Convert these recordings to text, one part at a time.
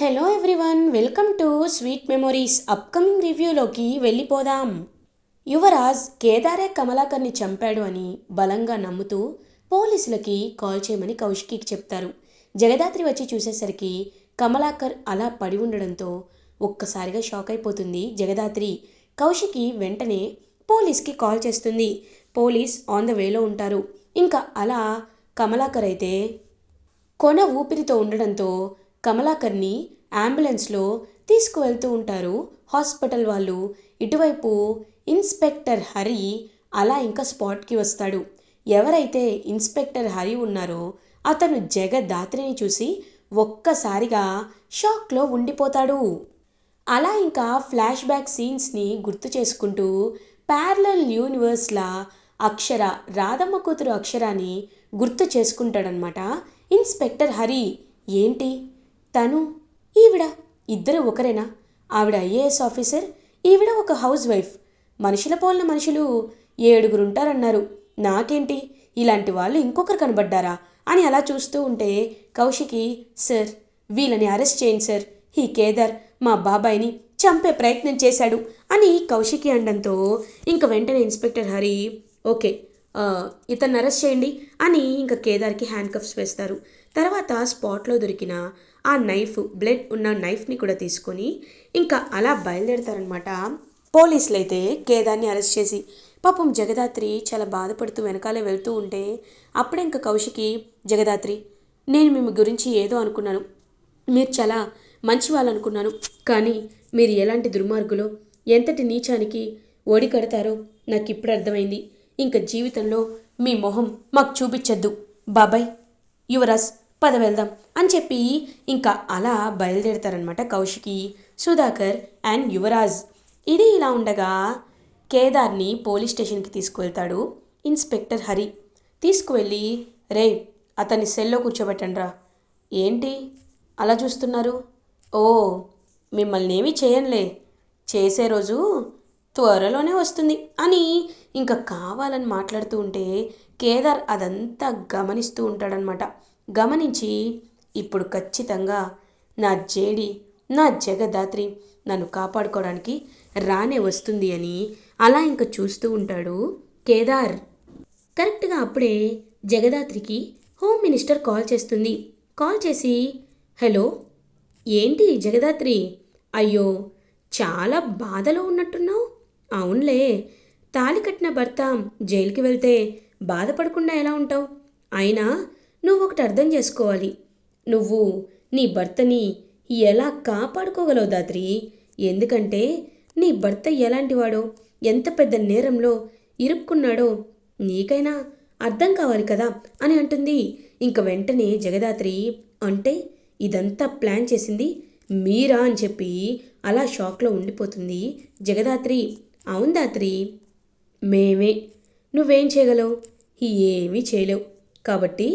Hello everyone welcome to sweet memories upcoming రివ్యూలోకి వెళ్ళిపోదాం. యువరాజ్ కేదారే కమలాకర్ని చంపాడు అని బలంగా నమ్ముతూ పోలీసులకి కాల్ చేయమని కౌశికి చెప్తారు. జగదాత్రి వచ్చి చూసేసరికి కమలాకర్ అలా పడి ఉండడంతో ఒక్కసారిగా షాక్ అయిపోతుంది జగదాత్రి. కౌశికి వెంటనే పోలీస్కి కాల్ చేస్తుంది. పోలీస్ ఆన్ ద వేలో ఉంటారు. ఇంకా అలా కమలాకర్ అయితే కొన ఊపిరితో ఉండడంతో కమలాకర్ని అంబులెన్స్లో తీసుకువెళ్తూ ఉంటారు హాస్పిటల్ వాళ్ళు. ఇటువైపు ఇన్స్పెక్టర్ హరి అలా ఇంకా స్పాట్కి వస్తాడు. ఎవరైతే ఇన్స్పెక్టర్ హరి ఉన్నారో అతను జగదాత్రిని చూసి ఒక్కసారిగా షాక్లో ఉండిపోతాడు. అలా ఇంకా ఫ్లాష్ బ్యాక్ సీన్స్ని గుర్తు చేసుకుంటూ ప్యారలల్ యూనివర్స్లా అక్షర రాధమ్మ కూతురు అక్షరాన్ని గుర్తు చేసుకుంటాడనమాట ఇన్స్పెక్టర్ హరి. ఏంటి? తను ఈవిడ ఇద్దరు ఒకరేనా? ఆవిడ ఐఏఎస్ ఆఫీసర్ ఈవిడ ఒక హౌస్ వైఫ్. మనుషుల పోలిన మనుషులు ఏడుగురుంటారన్నారు. నాకేంటి? ఇలాంటి వాళ్ళు ఇంకొకరు కనబడ్డారా? అని అలా చూస్తూ ఉంటే కౌశికి సార్ వీళ్ళని అరెస్ట్ చేయండి సార్. ఈ కేదార్ మా బాబాయిని చంపే ప్రయత్నం చేశాడు అని కౌశికి అనడంతో ఇంక వెంటనే ఇన్స్పెక్టర్ హరి ఓకే ఇతన్ని అరెస్ట్ చేయండి అని ఇంకా కేదార్కి హ్యాండ్ కప్స్ వేస్తారు. తర్వాత స్పాట్లో దొరికిన ఆ నైఫ్ బ్లడ్ ఉన్న నైఫ్ని కూడా తీసుకొని ఇంకా అలా బయలుదేరతారనమాట పోలీసులు అయితే కేదార్ని అరెస్ట్ చేసి పాపం జగదాత్రి చాలా బాధపడుతూ వెనకాలే వెళ్తూ ఉంటే అప్పుడే ఇంకా కౌశికి జగదాత్రి నేను మీ గురించి ఏదో అనుకున్నాను. మీరు చాలా మంచి వాళ్ళు అనుకున్నాను. కానీ మీరు ఎలాంటి దుర్మార్గులో ఎంతటి నీచానికి ఓడి కడతారో నాకు ఇప్పుడు అర్థమైంది. ఇంకా జీవితంలో మీ మొహం మాకు చూపించద్దు. బాబాయ్ యువరాజ్. పద వెళ్దాం అని చెప్పి ఇంకా అలా బయలుదేరతారనమాట కౌశికి సుధాకర్ అండ్ యువరాజ్. ఇది ఇలా ఉండగా కేదార్ని పోలీస్ స్టేషన్కి తీసుకువెళ్తాడు ఇన్స్పెక్టర్ హరి. తీసుకువెళ్ళి రే అతన్ని సెల్లో కూర్చోబెట్టండి రా ఏంటి? అలా చూస్తున్నారు? ఓ మిమ్మల్ని ఏమీ చేయనులే. చేసే రోజు త్వరలోనే వస్తుంది. అని ఇంకా కావాలని మాట్లాడుతూ ఉంటే కేదార్ అదంతా గమనిస్తూ ఉంటాడనమాట గమనించి ఇప్పుడు ఖచ్చితంగా నా జేడి నా జగదాత్రి నన్ను కాపాడుకోవడానికి రానే వస్తుంది అని అలా ఇంకా చూస్తూ ఉంటాడు కేదార్. కరెక్ట్గా అప్పుడే జగదాత్రికి హోమ్ మినిస్టర్ కాల్ చేస్తుంది. కాల్ చేసి హలో ఏంటి జగదాత్రి? అయ్యో చాలా బాధలో ఉన్నట్టున్నావు. అవునులే తాళి కట్టిన భర్త జైలుకి వెళ్తే బాధపడకుండా ఎలా ఉంటావు? అయినా నువ్వు ఒకటి అర్థం చేసుకోవాలి. నువ్వు నీ భర్తని ఎలా కాపాడుకోగలవు దాత్రి? ఎందుకంటే నీ భర్త ఎలాంటివాడో ఎంత పెద్ద నేరంలో ఇరుక్కున్నాడో నీకైనా అర్థం కావాలి కదా అని అంటుంది. ఇంక వెంటనే జగదాత్రి అంటే ఇదంతా ప్లాన్ చేసింది మీరా అని చెప్పి అలా షాక్లో ఉండిపోతుంది జగదాత్రి. అవును దాత్రి మేమే. నువ్వేం చేయగలవు? ఏమీ చేయలేవు. కాబట్టి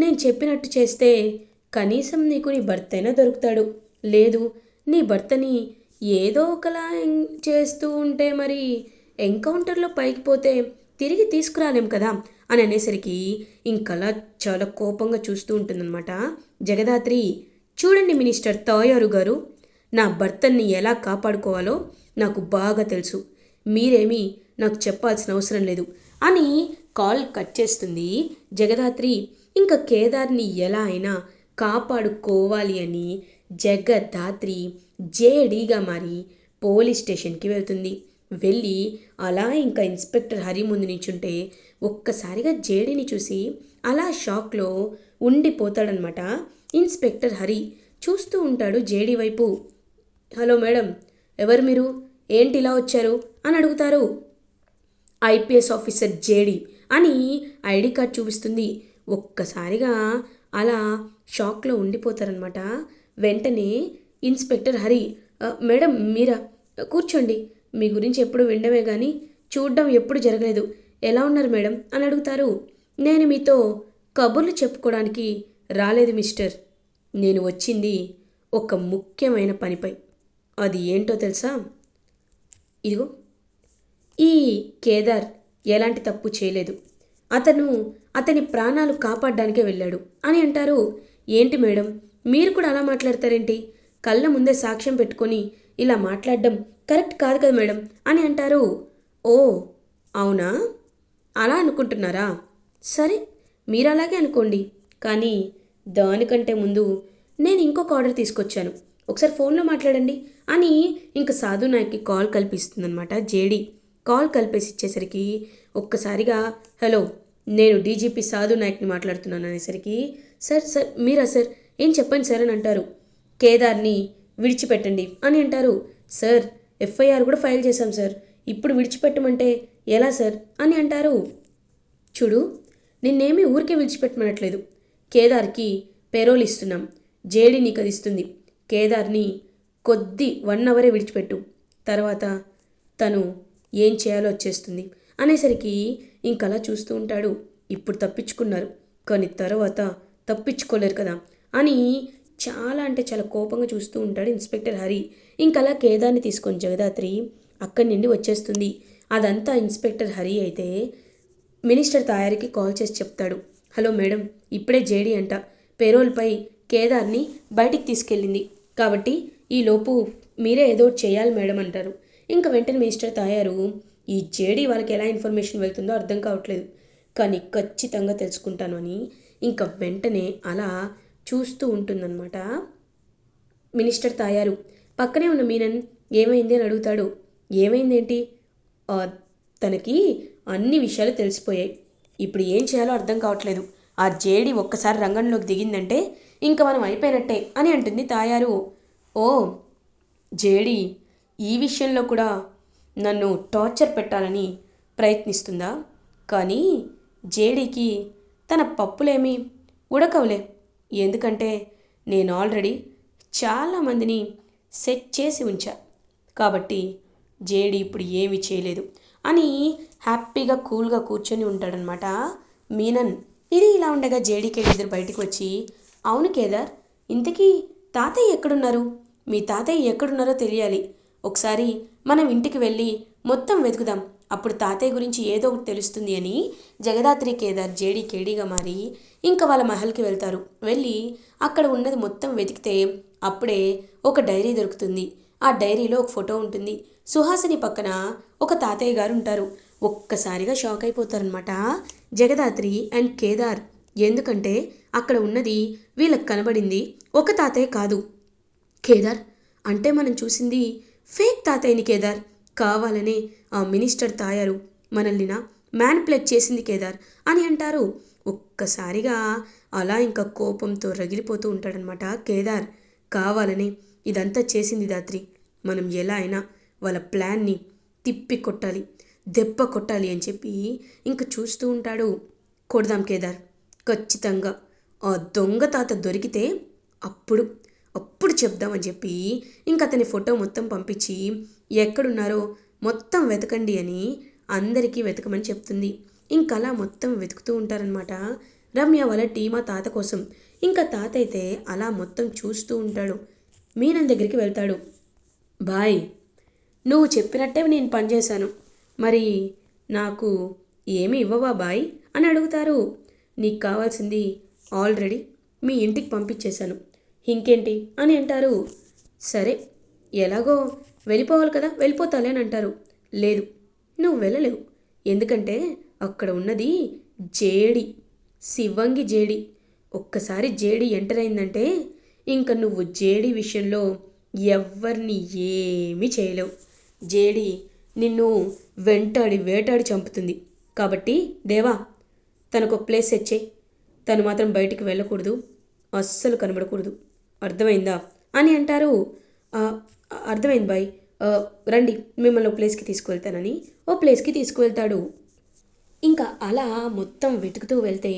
నేను చెప్పినట్టు చేస్తే కనీసం నీకు నీ భర్త అయినా దొరుకుతాడు. లేదు నీ భర్తని ఏదో ఒకలా చేస్తూ ఉంటే మరి ఎన్కౌంటర్లో పైకి పోతే తిరిగి తీసుకురాలేం కదా? అని అనేసరికి ఇంకలా చాలా కోపంగా చూస్తూ ఉంటుందన్నమాట. జగదాత్రి చూడండి మినిస్టర్ తాయారు గారు నా భర్తని ఎలా కాపాడుకోవాలో నాకు బాగా తెలుసు. మీరేమీ నాకు చెప్పాల్సిన అవసరం లేదు అని కాల్ కట్ చేస్తుంది జగదాత్రి. ఇంకా కేదార్ని ఎలా అయినా కాపాడుకోవాలి అని జగద్ధాత్రి జేడీగా మారి పోలీస్ స్టేషన్కి వెళ్తుంది. వెళ్ళి అలా ఇంకా ఇన్స్పెక్టర్ హరి ముందు నించుంటే ఒక్కసారిగా జేడీని చూసి అలా షాక్లో ఉండిపోతాడనమాట ఇన్స్పెక్టర్ హరి. చూస్తూ ఉంటాడు జేడీ వైపు. హలో మేడం ఎవరు మీరు? ఏంటి ఇలా వచ్చారు? అని అడుగుతారు. ఐపీఎస్ ఆఫీసర్ జేడి అని ఐడి కార్డ్ చూపిస్తుంది. ఒక్కసారిగా అలా షాక్లో ఉండిపోతారనమాట వెంటనే ఇన్స్పెక్టర్ హరి మేడం మీరా? కూర్చోండి. మీ గురించి ఎప్పుడు వినడమే కానీ చూడడం ఎప్పుడు జరగలేదు. ఎలా ఉన్నారు మేడం? అని అడుగుతారు. నేను మీతో కబుర్లు చెప్పుకోవడానికి రాలేదు మిస్టర్. నేను వచ్చింది ఒక ముఖ్యమైన పనిపై. అది ఏంటో తెలుసా? ఇదిగో. ఈ కేదార్ ఎలాంటి తప్పు చేయలేదు. అతను అతని ప్రాణాలు కాపాడడానికే వెళ్ళాడు. అని అంటారు. ఏంటి మేడం? మీరు కూడా అలా మాట్లాడతారేంటి? కళ్ళ ముందే సాక్ష్యం పెట్టుకొని ఇలా మాట్లాడడం కరెక్ట్ కాదు కదా మేడం? అని అంటారు. ఓ అవునా? అలా అనుకుంటున్నారా? సరే మీరు అలాగే అనుకోండి. కానీ దానికంటే ముందు నేను ఇంకొక ఆర్డర్ తీసుకొచ్చాను. ఒకసారి ఫోన్లో మాట్లాడండి అని ఇంక సాధు నాయక్కి కాల్ కల్పిస్తుందనమాట జేడి కాల్ కలిపేసి ఇచ్చేసరికి ఒక్కసారిగా హలో నేను డీజీపీ సాధు నాయక్ని మాట్లాడుతున్నాను అనేసరికి సార్ సార్ మీరా సార్? ఏం చెప్పండి సార్ అని అంటారు. కేదార్ని విడిచిపెట్టండి అని అంటారు. సార్ ఎఫ్ఐఆర్ కూడా ఫైల్ చేశాం సార్. ఇప్పుడు విడిచిపెట్టమంటే ఎలా సార్? అని అంటారు. చూడు నిన్నేమీ ఊరికే విడిచిపెట్టమనట్లేదు. కేదార్కి పెరోల్ ఇస్తున్నాం. జేడీ నీకు అది ఇస్తుంది. కేదార్ని కొద్ది వన్ అవరే విడిచిపెట్టు. తర్వాత తను ఏం చేయాలో వచ్చేస్తుంది అనేసరికి ఇంకలా చూస్తూ ఉంటాడు. ఇప్పుడు తప్పించుకున్నారు. కానీ తర్వాత తప్పించుకోలేరు కదా అని చాలా అంటే చాలా కోపంగా చూస్తూ ఉంటాడు ఇన్స్పెక్టర్ హరి. ఇంకలా కేదార్ని తీసుకొని జగదాత్రి అక్కడి నుండి వచ్చేస్తుంది. అదంతా ఇన్స్పెక్టర్ హరి అయితే మినిస్టర్ తయారీకి కాల్ చేసి చెప్తాడు. హలో మేడం ఇప్పుడే జేడీ అంట. పేరోల్పై కేదార్ని బయటికి తీసుకెళ్ళింది. కాబట్టి ఈలోపు మీరే ఏదో ఒకటి చేయాలి మేడం అంటారు. ఇంకా వెంటనే మినిస్టర్ తాయారు. ఈ జేడీ వాళ్ళకి ఎలా ఇన్ఫర్మేషన్ వెళ్తుందో అర్థం కావట్లేదు. కానీ ఖచ్చితంగా తెలుసుకుంటాను అని ఇంకా వెంటనే అలా చూస్తూ ఉంటుందన్నమాట. మినిస్టర్ తాయారు. పక్కనే ఉన్న మీనన్ ఏమైంది అని అడుగుతాడు. ఏమైందేంటి? తనకి అన్ని విషయాలు తెలిసిపోయాయి. ఇప్పుడు ఏం చేయాలో అర్థం కావట్లేదు. ఆ జేడి ఒక్కసారి రంగంలోకి దిగిందంటే ఇంకా మనం అయిపోయినట్టే అని అంటుంది తాయారు. ఓ జేడి ఈ విషయంలో కూడా నన్ను టార్చర్ పెట్టాలని ప్రయత్నిస్తుందా? కానీ జేడీకి తన పప్పులేమీ ఉడకవులే. ఎందుకంటే నేను ఆల్రెడీ చాలామందిని సెట్ చేసి ఉంచా. కాబట్టి జేడి ఇప్పుడు ఏమీ చేయలేదు అని హ్యాపీగా కూల్గా కూర్చొని ఉంటాడనమాట మీనన్. ఇది ఇలా ఉండగా జేడీకే ఇద్దరు బయటికి వచ్చి అవును కేదార్ ఇంతకీ తాతయ్య ఎక్కడున్నారు? మీ తాతయ్య ఎక్కడున్నారో తెలియాలి. ఒకసారి మనం ఇంటికి వెళ్ళి మొత్తం వెతుకుదాం. అప్పుడు తాతయ్య గురించి ఏదో ఒకటి తెలుస్తుంది అని జగదాత్రి కేదార్ జేడీ కేడీగా మారి ఇంకా వాళ్ళ మహల్కి వెళ్తారు. వెళ్ళి అక్కడ ఉన్నది మొత్తం వెతికితే అప్పుడే ఒక డైరీ దొరుకుతుంది. ఆ డైరీలో ఒక ఫోటో ఉంటుంది. సుహాసిని పక్కన ఒక తాతయ్య గారు ఉంటారు. ఒక్కసారిగా షాక్ అయిపోతారనమాట జగదాత్రి అండ్ కేదార్ ఎందుకంటే అక్కడ ఉన్నది వీళ్ళకి కనబడింది ఒక తాతయ్య కాదు. కేదార్ అంటే మనం చూసింది ఫేక్ తాతయ్యని కేదార్. కావాలనే ఆ మినిస్టర్ తాయారు. మనల్నినా మ్యాన్ప్లేట్ చేసింది కేదార్ అని అంటారు. ఒక్కసారిగా అలా ఇంకా కోపంతో రగిలిపోతూ ఉంటాడనమాట కేదార్. కావాలని ఇదంతా చేసింది దాత్రి. మనం ఎలా అయినా వాళ్ళ ప్లాన్ని తిప్పి కొట్టాలి దెబ్బ కొట్టాలి అని చెప్పి ఇంక చూస్తూ ఉంటాడు. కొడదాం కేదార్. ఖచ్చితంగా ఆ దొంగ తాత దొరికితే అప్పుడు అప్పుడు చెప్దామని చెప్పి ఇంక అతని ఫోటో మొత్తం పంపించి ఎక్కడున్నారో మొత్తం వెతకండి అని అందరికీ వెతకమని చెప్తుంది. ఇంకలా మొత్తం వెతుకుతూ ఉంటారనమాట రమ్య వాళ్ళ టీమా తాత కోసం. ఇంకా తాత అయితే అలా మొత్తం చూస్తూ ఉంటాడు. మీనన్ దగ్గరికి వెళ్తాడు. బాయ్ నువ్వు చెప్పినట్టే నేను పనిచేశాను మరి నాకు ఏమి ఇవ్వవా బాయ్? అని అడుగుతారు. నీకు కావాల్సింది ఆల్రెడీ మీ ఇంటికి పంపించేశాను. ఇంకేంటి అని అంటారు. సరే ఎలాగో వెళ్ళిపోవాలి కదా వెళ్ళిపోతాలే అని అంటారు. లేదు నువ్వు వెళ్ళలేవు. ఎందుకంటే అక్కడ ఉన్నది జేడి శివంగి జేడి. ఒక్కసారి జేడి ఎంటర్ అయిందంటే ఇంక నువ్వు జేడి విషయంలో ఎవరిని ఏమీ చేయలేవు. జేడి నిన్ను వెంటాడి వేటాడి చంపుతుంది. కాబట్టి దేవా తనకు ఒక ప్లేస్ సెట్ తను మాత్రం బయటికి వెళ్ళకూడదు. అస్సలు కనబడకూడదు. అర్థమైందా? అని అంటారు అర్థమైంది బాయ్. రండి మిమ్మల్ని ఓ ప్లేస్కి తీసుకువెళ్తానని. ఓ ప్లేస్కి తీసుకువెళ్తాడు. ఇంకా అలా మొత్తం వెతుకుతూ వెళ్తే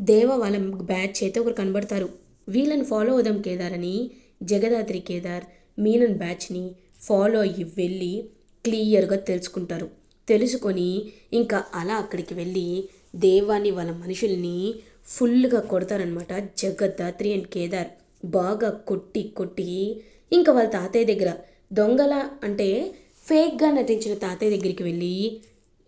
దేవ వాళ్ళ బ్యాచ్ అయితే ఒకరు కనబడతారు. వీళ్ళని ఫాలో అవుదాం కేదార్ అని జగదాత్రి కేదార్ మీనన్ బ్యాచ్ని ఫాలో అయ్యి వెళ్ళి క్లియర్గా తెలుసుకుంటారు. తెలుసుకొని ఇంకా అలా అక్కడికి వెళ్ళి దేవాన్ని వాళ్ళ మనుషుల్ని ఫుల్గా కొడతారనమాట జగదాత్రి అండ్ కేదార్. బాగా కొట్టి కొట్టి ఇంకా వాళ్ళ తాతయ్య దగ్గర దొంగల అంటే ఫేక్గా నటించిన తాతయ్య దగ్గరికి వెళ్ళి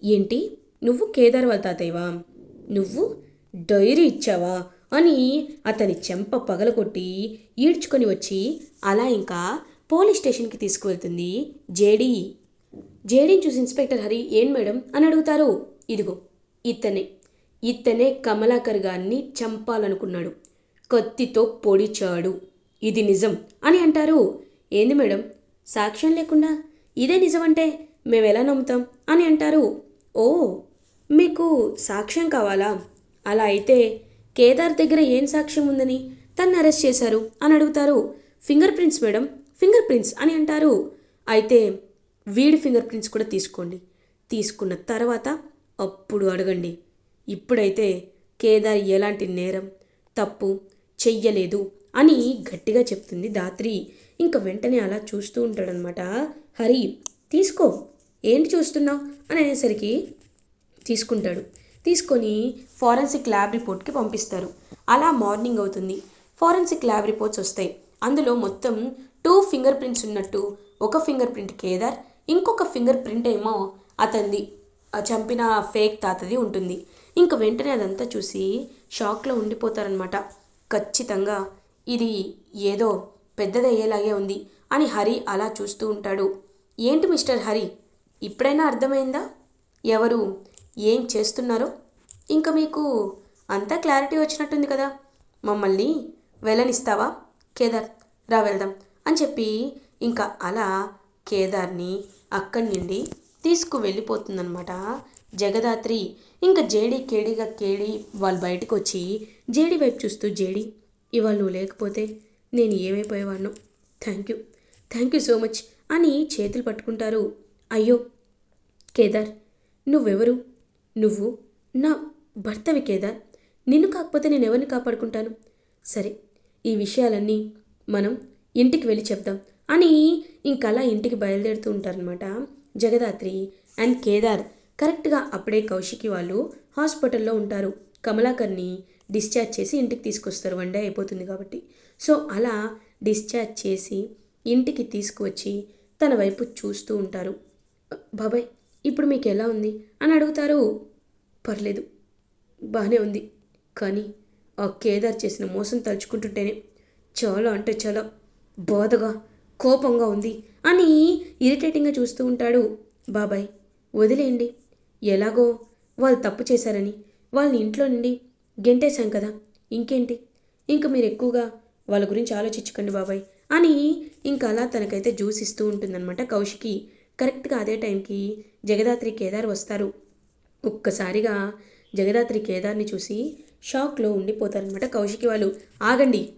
ఏంటి? నువ్వు కేదార్ వాళ్ళ తాతయ్యవా? నువ్వు డైరీ ఇచ్చావా? అని అతని చెంప పగలగొట్టి ఈడ్చుకొని వచ్చి అలా ఇంకా పోలీస్ స్టేషన్కి తీసుకువెళ్తుంది జేడీ. జేడీని చూసి ఇన్స్పెక్టర్ హరి ఏం మేడం? అని అడుగుతారు. ఇదిగో ఇతనే ఇతనే కమలాకర్ గారిని చంపాలనుకున్నాడు. కత్తితో పొడిచాడు. ఇది నిజం అని అంటారు. ఏంది మేడం? సాక్ష్యం లేకుండా ఇదే నిజం అంటే మేము ఎలా నమ్ముతాం అని అంటారు. ఓ మీకు సాక్ష్యం కావాలా? అలా అయితే కేదార్ దగ్గర ఏం సాక్ష్యం ఉందని తను అరెస్ట్ చేశారు అని అడుగుతారు. Finger prints madam finger prints అని అంటారు. అయితే వీడి ఫింగర్ ప్రింట్స్ కూడా తీసుకోండి. తీసుకున్న తర్వాత అప్పుడు అడగండి. ఇప్పుడైతే కేదార్ ఎలాంటి నేరం తప్పు చెయ్యలేదు అని గట్టిగా చెప్తుంది ధాత్రి ఇంకా వెంటనే అలా చూస్తూ ఉంటాడనమాట హరి తీసుకో ఏంటి చూస్తున్నావు? అని అనేసరికి తీసుకుంటాడు. తీసుకొని ఫారెన్సిక్ ల్యాబ్ రిపోర్ట్కి పంపిస్తారు. అలా మార్నింగ్ అవుతుంది. ఫారెన్సిక్ ల్యాబ్ రిపోర్ట్స్ వస్తాయి. అందులో మొత్తం టూ ఫింగర్ ప్రింట్స్ ఉన్నట్టు ఒక ఫింగర్ ప్రింట్ కేదార్ ఇంకొక ఫింగర్ ప్రింట్ ఏమో అతనిది చంపిన ఫేక్ తాతది ఉంటుంది. ఇంక వెంటనే అదంతా చూసి షాక్లో ఉండిపోతారనమాట ఖచ్చితంగా ఇది ఏదో పెద్దదయ్యేలాగే ఉంది అని హరి అలా చూస్తూ ఉంటాడు. ఏంటి మిస్టర్ హరి? ఇప్పుడైనా అర్థమైందా? ఎవరు? ఏం చేస్తున్నారో? ఇంకా మీకు అంతా క్లారిటీ వచ్చినట్టుంది కదా. మమ్మల్ని వెళ్ళనిస్తావా? కేదార్ రా వెళ్దాం అని చెప్పి ఇంకా అలా కేదార్ని అక్కడి నుండి తీసుకు వెళ్ళిపోతుందనమాట జగదాత్రి ఇంకా జేడి కేడిగా కేడి వాళ్ళు బయటకు వచ్చి జేడి వైపు చూస్తూ జేడి ఇవాళ నువ్వు లేకపోతే నేను ఏమైపోయేవాడిను? Thank you thank you so much అని చేతులు పట్టుకుంటారు. అయ్యో కేదార్ నువ్వెవరు? నువ్వు నా భర్తవి కేదార్ నిన్ను కాకపోతే నేను ఎవరిని కాపాడుకుంటాను? సరే ఈ విషయాలన్నీ మనం ఇంటికి వెళ్ళి చెప్దాం అని ఇంకలా ఇంటికి బయలుదేరుతూ ఉంటారనమాట జగదాత్రి అండ్ కేదార్. కరెక్ట్గా అప్పుడే కౌశికి వాళ్ళు హాస్పిటల్లో ఉంటారు. కమలాకర్ని డిశ్చార్జ్ చేసి ఇంటికి తీసుకొస్తారు. వన్ డే అయిపోతుంది కాబట్టి. సో అలా డిశ్చార్జ్ చేసి ఇంటికి తీసుకువచ్చి తన వైపు చూస్తూ ఉంటారు. బాబాయ్ ఇప్పుడు మీకు ఎలా ఉంది? అని అడుగుతారు. పర్లేదు బాగానే ఉంది. కానీ ఆ కేదార్ చేసిన మోసం తలుచుకుంటుంటేనే చాలా అంటే చాలా బాధగా కోపంగా ఉంది అని ఇరిటేటింగ్గా చూస్తూ ఉంటాడు బాబాయ్. వదిలేయండి. ఎలాగో వాళ్ళు తప్పు చేశారని వాళ్ళని ఇంట్లో నుండి గెంటేశాం కదా. ఇంకేంటి? ఇంక మీరు ఎక్కువగా వాళ్ళ గురించి ఆలోచించకండి బాబాయ్ అని ఇంకా అలా తనకైతే జ్యూస్ ఇస్తూ ఉంటుందన్నమాట కౌశికి. కరెక్ట్గా అదే టైంకి జగదాత్రి కేదార్ వస్తారు. ఒక్కసారిగా జగదాత్రి కేదార్ని చూసి షాక్లో ఉండిపోతారనమాట కౌశికి వాళ్ళు. ఆగండి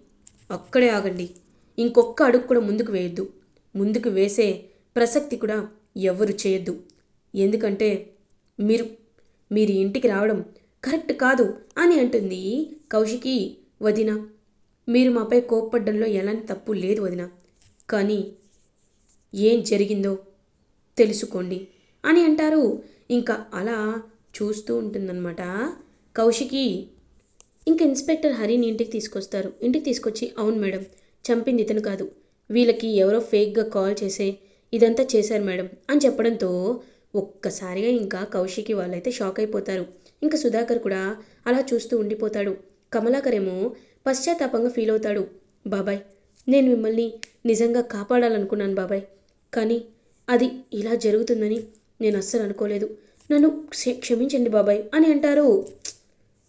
అక్కడే ఆగండి. ఇంకొక్క అడుగు కూడా ముందుకు వేయొద్దు. ముందుకు వేసే ప్రసక్తి కూడా ఎవ్వరు చేయొద్దు. ఎందుకంటే మీరు మీరు ఇంటికి రావడం కరెక్ట్ కాదు అని అంటుంది కౌశికి వదిన. మీరు మాపై కోప్పడ్డంలో ఎలాంటి తప్పు లేదు వదిన. కానీ ఏం జరిగిందో తెలుసుకోండి అని అంటారు. ఇంకా అలా చూస్తూ ఉంటుందన్నమాట కౌశికి. ఇంక ఇన్స్పెక్టర్ హరిని ఇంటికి తీసుకొస్తారు. ఇంటికి తీసుకొచ్చి అవును మేడం చంపింది ఇతను కాదు. వీళ్ళకి ఎవరో ఫేక్గా కాల్ చేసే ఇదంతా చేశారు మేడం అని చెప్పడంతో ఒక్కసారిగా ఇంకా కౌశికి వాళ్ళైతే షాక్ అయిపోతారు. ఇంకా సుధాకర్ కూడా అలా చూస్తూ ఉండిపోతాడు. కమలాకర్ ఏమో పశ్చాత్తాపంగా ఫీల్ అవుతాడు. బాబాయ్ నేను మిమ్మల్ని నిజంగా కాపాడాలనుకున్నాను బాబాయ్. కానీ అది ఇలా జరుగుతుందని నేను అస్సలు అనుకోలేదు. నన్ను క్షమించండి బాబాయ్ అని అంటారు.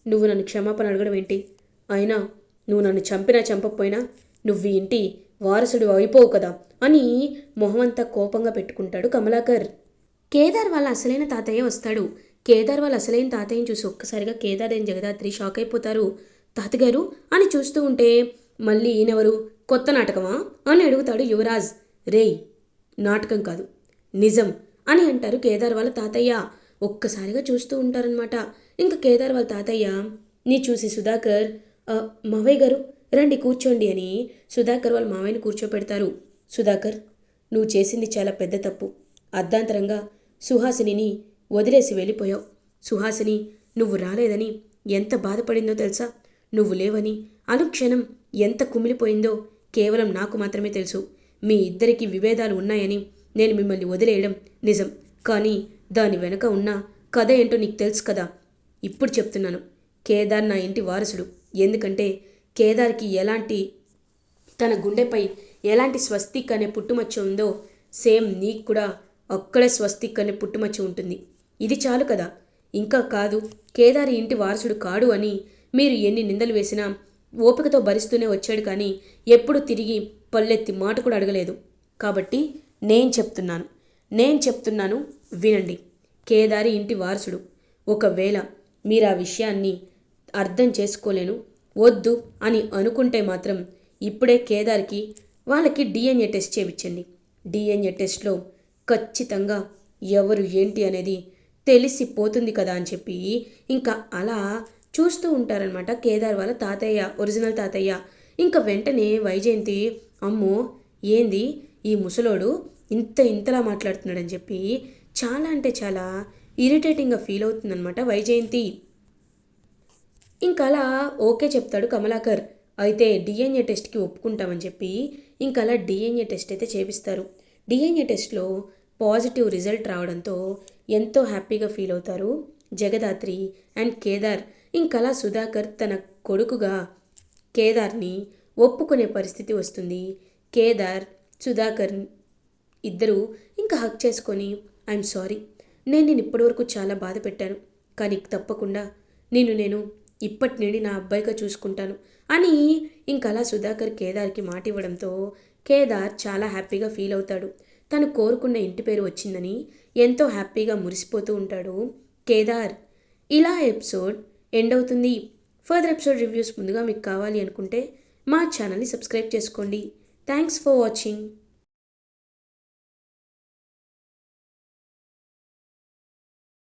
నువ్వు నన్ను క్షమాపణ అడగడం ఏంటి? అయినా నువ్వు నన్ను చంపినా చంపకపోయినా నువ్వు ఇంటి వారసుడు అయిపోవు కదా అని మొహమంతా కోపంగా పెట్టుకుంటాడు కమలాకర్. కేదార్ వాళ్ళ అసలైన తాతయ్య వస్తాడు. కేదార్ వాళ్ళ అసలైన తాతయ్యని చూసి ఒక్కసారిగా కేదార్ అండ్ జగదాత్రి షాక్ అయిపోతారు. తాతగారు అని చూస్తూ ఉంటే మళ్ళీ ఈయనెవరు? కొత్త నాటకమా? అని అడుగుతాడు యువరాజ్. రేయ్ నాటకం కాదు నిజం అని అంటారు కేదార్ వాళ్ళ తాతయ్య. ఒక్కసారిగా చూస్తూ ఉంటారనమాట ఇంకా కేదార్ వాళ్ళ తాతయ్య నీ చూసి సుధాకర్ మావయ్య గారు రండి కూర్చోండి అని సుధాకర్ వాళ్ళ మావయ్యని కూర్చోపెడతారు. సుధాకర్ నువ్వు చేసింది చాలా పెద్ద తప్పు. అర్ధాంతరంగా సుహాసినిని వదిలేసి వెళ్ళిపోయావు. సుహాసిని నువ్వు రాలేదని ఎంత బాధపడిందో తెలుసా? నువ్వు లేవని అనుక్షణం ఎంత కుమిలిపోయిందో కేవలం నాకు మాత్రమే తెలుసు. మీ ఇద్దరికి విభేదాలు ఉన్నాయని నేను మిమ్మల్ని వదిలేయడం నిజం. కానీ దాని వెనుక ఉన్న కథ ఏంటో నీకు తెలుసు కదా. ఇప్పుడు చెప్తున్నాను. కేదార్ నా ఇంటి వారసుడు. ఎందుకంటే కేదార్కి ఎలాంటి తన గుండెపై ఎలాంటి స్వస్తిక్ అనే పుట్టుమచ్చ ఉందో సేమ్ నీకు కూడా అక్కడే స్వస్తిక్ అనే పుట్టుమచ్చ ఉంటుంది. ఇది చాలు కదా. ఇంకా కాదు కేదారి ఇంటి వారసుడు కాడు అని మీరు ఎన్ని నిందలు వేసినా ఓపికతో భరిస్తూనే వచ్చాడు కానీ ఎప్పుడు తిరిగి పల్లెత్తి మాట కూడా అడగలేదు. కాబట్టి నేను చెప్తున్నాను. నేను చెప్తున్నాను వినండి. కేదారి ఇంటి వారసుడు. ఒకవేళ మీరు ఆ విషయాన్ని అర్థం చేసుకోలేను వద్దు అని అనుకుంటే మాత్రం ఇప్పుడే కేదార్కి వాళ్ళకి డిఎన్ఏ టెస్ట్ చేయించండి డిఎన్ఏ టెస్ట్లో ఖచ్చితంగా ఎవరు ఏంటి అనేది తెలిసిపోతుంది కదా అని చెప్పి ఇంకా అలా చూస్తూ ఉంటారనమాట కేదార్ వాళ్ళ తాతయ్య ఒరిజినల్ తాతయ్య. ఇంకా వెంటనే వైజయంతి అమ్మో ఏంది ఈ ముసలోడు ఇంత ఇంతలా మాట్లాడుతున్నాడని చెప్పి చాలా అంటే చాలా ఇరిటేటింగ్గా ఫీల్ అవుతుందనమాట వైజయంతి. ఇంకా అలా ఓకే చెప్తాడు కమలాకర్. అయితే డిఎన్ఏ టెస్ట్కి ఒప్పుకుంటామని చెప్పి ఇంకా అలా డిఎన్ఏ టెస్ట్ అయితే చేపిస్తారు. డిఎన్ఏ టెస్ట్లో పాజిటివ్ రిజల్ట్ రావడంతో ఎంతో హ్యాపీగా ఫీల్ అవుతారు జగదాత్రి అండ్ కేదార్. ఇంకలా సుధాకర్ తన కొడుకుగా కేదార్ని ఒప్పుకునే పరిస్థితి వస్తుంది. కేదార్ సుధాకర్ ఇద్దరు ఇంకా హక్ చేసుకొని ఐఎమ్ సారీ నేను నేను ఇప్పటివరకు చాలా బాధ పెట్టాను కానీ తప్పకుండా నేను నేను ఇప్పటి నుండి నా అబ్బాయిగా చూసుకుంటాను అని ఇంకలా సుధాకర్ కేదార్కి మాట ఇవ్వడంతో కేదార్ చాలా హ్యాపీగా ఫీల్ అవుతాడు. తను కోరుకున్న ఇంటి పేరు వచ్చిందని ఎంతో హ్యాపీగా మురిసిపోతూ ఉంటాడు. కేదార్ ఇలా ఎపిసోడ్ ఎండ్ అవుతుంది. ఫర్దర్ ఎపిసోడ్ రివ్యూస్ ముందుగా మీకు కావాలి అనుకుంటే మా ఛానల్ని సబ్స్క్రైబ్ చేసుకోండి. Thanks for watching.